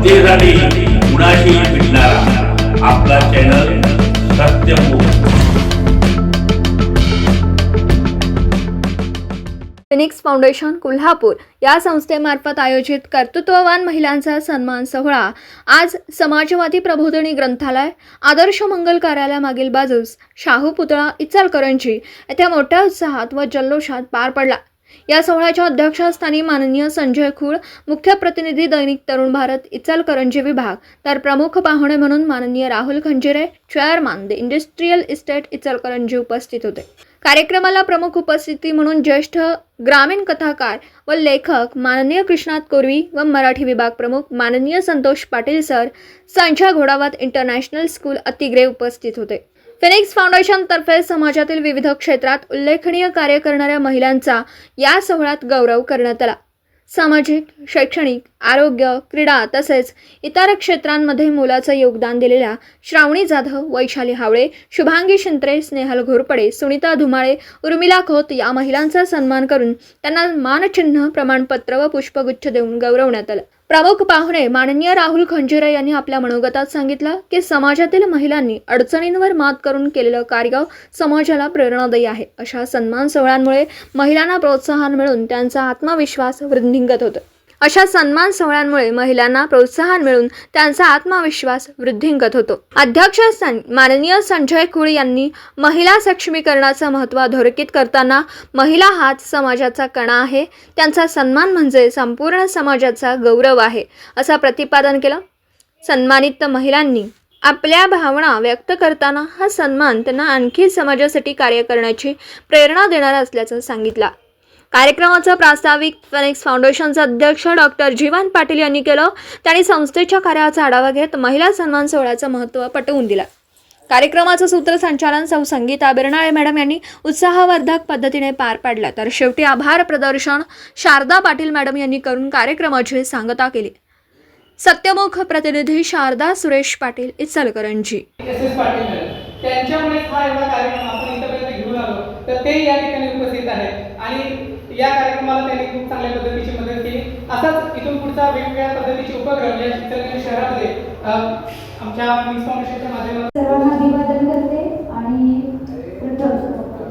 सत्तेसाठी कुणाशी भेटणारा आपला channel Satyamukh Phoenix Foundation Kolhapur या संस्थेमार्फत आयोजित कर्तृत्ववान महिलांचा सन्मान सोहळा. आज समाजवादी प्रबोधिनी ग्रंथालय आदर्श मंगल कार्यालयामागील बाजूस शाहू पुतळा इचलकरंजी येथे मोठ्या उत्साहात व जल्लोषात पार पडला. या सोहळ्याच्या अध्यक्षस्थानी माननीय संजय खूळ मुख्य प्रतिनिधी दैनिक तरुण भारत इचलकरंजी विभाग. तर प्रमुख पाहुणे म्हणून माननीय Rahul Khanjire chairman the industrial estate Ichalkaranji उपस्थित होते. कार्यक्रमाला प्रमुख उपस्थिती म्हणून ज्येष्ठ ग्रामीण कथाकार व लेखक माननीय कृष्णात कोरवी व मराठी विभाग प्रमुख माननीय Santosh Patil sir Sanjay Ghodawat international school Atigre उपस्थित होते. फिनिक्स फाउंडेशनतर्फे समाजातील विविध क्षेत्रात उल्लेखनीय कार्य करणाऱ्या महिलांचा या सोहळ्यात गौरव करण्यात आला. सामाजिक शैक्षणिक आरोग्य क्रीडा तसेच इतर क्षेत्रांमध्ये मोलाचं योगदान दिलेल्या श्रावणी जाधव वैशाली हावळे शुभांगी शिंत्रे स्नेहल घोरपडे सुनीता धुमाळे उर्मिला खोत या महिलांचा सन्मान करून त्यांना मानचिन्ह प्रमाणपत्र व पुष्पगुच्छ देऊन गौरवण्यात आलं. प्रमुख पाहुणे माननीय राहुल खंजिरे यांनी आपल्या मनोगतात सांगितलं की समाजातील महिलांनी अडचणींवर मात करून केलेलं कार्य समाजाला प्रेरणादायी आहे. अशा सन्मान सोहळ्यांमुळे महिलांना प्रोत्साहन मिळून त्यांचा आत्मविश्वास वृद्धिंगत होतो. अशा सन्मान सोहळ्यांमुळे महिलांना प्रोत्साहन मिळून त्यांचा आत्मविश्वास वृद्धिंगत होतो. अध्यक्षस्थानी माननीय संजय कुळ यांनी महिला सक्षमीकरणाचं महत्त्व अधोरेखित करताना महिला हाच समाजाचा कणा आहे त्यांचा सन्मान म्हणजे संपूर्ण समाजाचा गौरव आहे असं प्रतिपादन केलं. सन्मानित महिलांनी आपल्या भावना व्यक्त करताना हा सन्मान त्यांना आणखी समाजासाठी कार्य करण्याची प्रेरणा देणारा असल्याचं सांगितलं. कार्यक्रमाचं प्रास्ताविक फिनिक्स फाउंडेशनचे अध्यक्ष डॉक्टर जीवन पाटील यांनी केलं. त्यांनी संस्थेच्या कार्याचा आढावा घेत महिला सन्मान सोहळ्याचं महत्त्व पटवून दिलं. कार्यक्रमाचं सूत्रसंचालन सौ संगीता बिरनाळे मॅडम यांनी उत्साहवर्धक पद्धतीने पार पाडलं. तर शेवटी आभार प्रदर्शन शारदा पाटील मॅडम यांनी करून कार्यक्रमाची सांगता केली. सत्यमुख प्रतिनिधी शारदा सुरेश पाटील इचलकरंजी. त्यांच्यामुळे हा एवढा कार्यक्रम आपण इथपर्यंत घेऊन आलो. तर ते या ठिकाणी उपस्थित आहेत. आणि या कार्यक्रमाला त्यांनी खूप चांगल्या पद्धतीची मदत केली. असाच इथून पुढचा वेगवेगळ्या पद्धतीचे उपक्रम या चित्रकला शहरामध्ये आमच्या मिक्स फाउंडेशनच्या माध्यमातून सर्वांना अभिवादन करते आणि प्रथम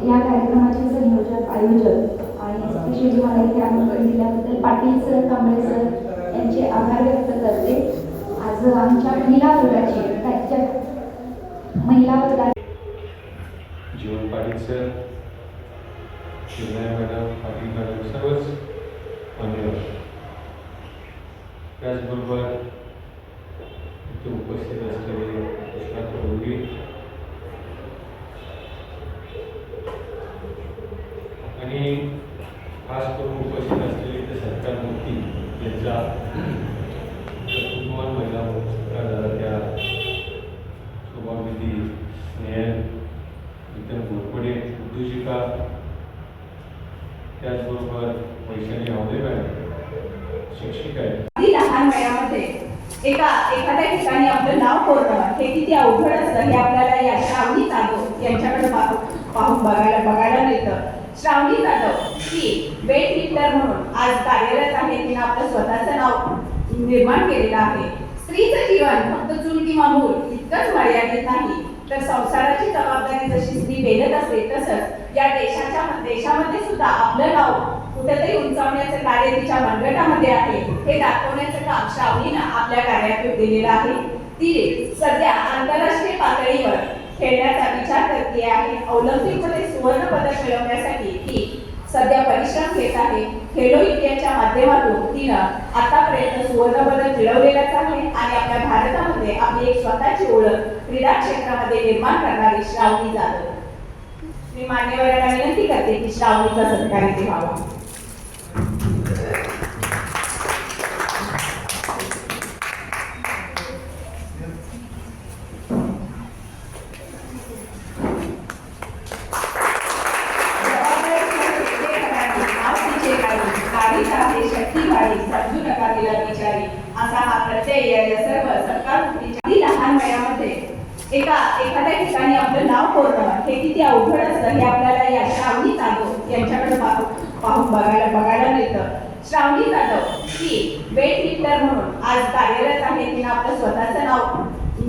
या कार्यक्रमाचे संयोजक आयोजक आणि स्पेशली मला इथे आमंत्रण दिल्याबद्दल पाटील सर कांबळे सर यांचे आभार व्यक्त करते. आज आमच्या महिला वर्गाची महिला वर्गाची Jeevan Patil sir Shivray madam Patil madam सर्वच मान्यवर त्याचबरोबर इथे उपस्थित असलेले कृष्णात प्रभुगी आणि खास करून उपस्थित असलेले ते सरकार मूर्ती यांचा कुटुंबान महिला म्हणून सत्कार झाला त्या स्वभावविधी स्नेह विद्या घोरपडे उद्योजिका त्याचबरोबर वैशाली आवडे मॅडम. शिक्षिका आहे. अगदी लहान वयामध्ये एका एखाद्या ठिकाणी आपलं नाव कोरणं हे किती अवघड असतं हे आपल्याला या श्रावणी जाधव यांच्याकडे पाहून बघायला बघायला मिळतं. श्रावणी जाधव ही वेट लिफ्टर म्हणून आज कार्यरत आहे. तिने आपलं स्वतःचं नाव निर्माण केलेलं आहे. स्त्रीचं जीवन फक्त चूल किंवा मूल इतकंच मर्यादित नाही. तर संसाराची जबाबदारी जशी स्त्री पेलत असते तसंच या देशाच्या देशामध्ये सुद्धा आपलं नाव कुठेतरी उंचावण्याचं कार्य तिच्या मनगटामध्ये आहे हे दाखवण्याचं काम श्रावणीनं आपल्या कार्यातून दिलेलं आहे. ती सध्या आंतरराष्ट्रीय पातळीवर खेळण्याचा विचार करते आहे. ऑलिम्पिकमध्ये सुवर्ण पदक मिळवण्यासाठी ती सध्या परिश्रम घेत आहे. खेलो इंडियाच्या माध्यमातून तिनं आतापर्यंत सुवर्ण पदक मिळवलेलंच आहे आणि आपल्या भारतामध्ये आपली एक स्वतःची ओळख क्रीडा क्षेत्रामध्ये निर्माण करणारी श्रावणी जाधव. मी मान्यवरांना विनंती करते की श्रावणीचा सत्कार इथे व्हावा असा हा प्रत्यय या सर्व सरकार अगदी लहान वयामध्ये एका एखाद्या ठिकाणी आपलं नाव कोरणं हे किती अवघड असतं हे आपल्याला या श्रावणी जाधव यांच्याकडे पा- पाहून बघायला बघायला मिळतं. श्रावणी जाधव ही वेट लिफ्टर म्हणून आज कार्यरत आहे. तिनं आपलं स्वतःचं नाव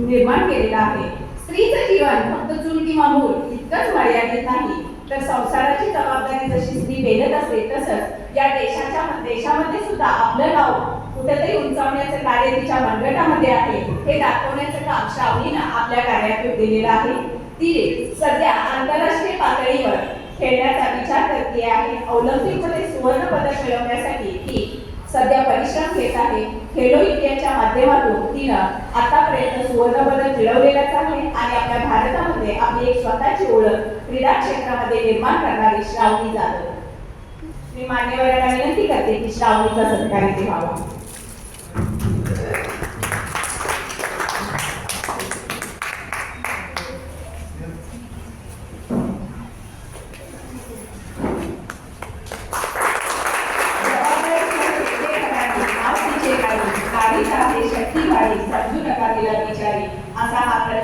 निर्माण केलेलं आहे. स्त्रीचं जीवन फक्त चूल किंवा मूल इतकंच मर्यादित नाही. तर संसाराची जबाबदारी जशी स्त्री पेलत असते तसंच या देशाच्या देशामध्ये सुद्धा आपलं नाव कुठेतरी उंचावण्याचं कार्य तिच्या मनगटामध्ये आहे हे दाखवण्याचं काम श्रावणीनं आपल्या कार्यातून दिलेलं आहे. ती सध्या आंतरराष्ट्रीय पातळीवर खेळण्याचा विचार करते आहे. ऑलिम्पिकमध्ये सुवर्ण पदक मिळवण्यासाठी ती सध्या परिश्रम घेत आहे. खेलो इंडियाच्या माध्यमातून तिनं आतापर्यंत सुवर्ण पदक मिळवलेलंच आहे आणि आपल्या भारतामध्ये आपली एक स्वतःची ओळख क्रीडा क्षेत्रामध्ये निर्माण करणारी श्रावणी जाधव. मी मान्यवरांना विनंती करते की श्रावणीचा सत्कार इथे व्हावा.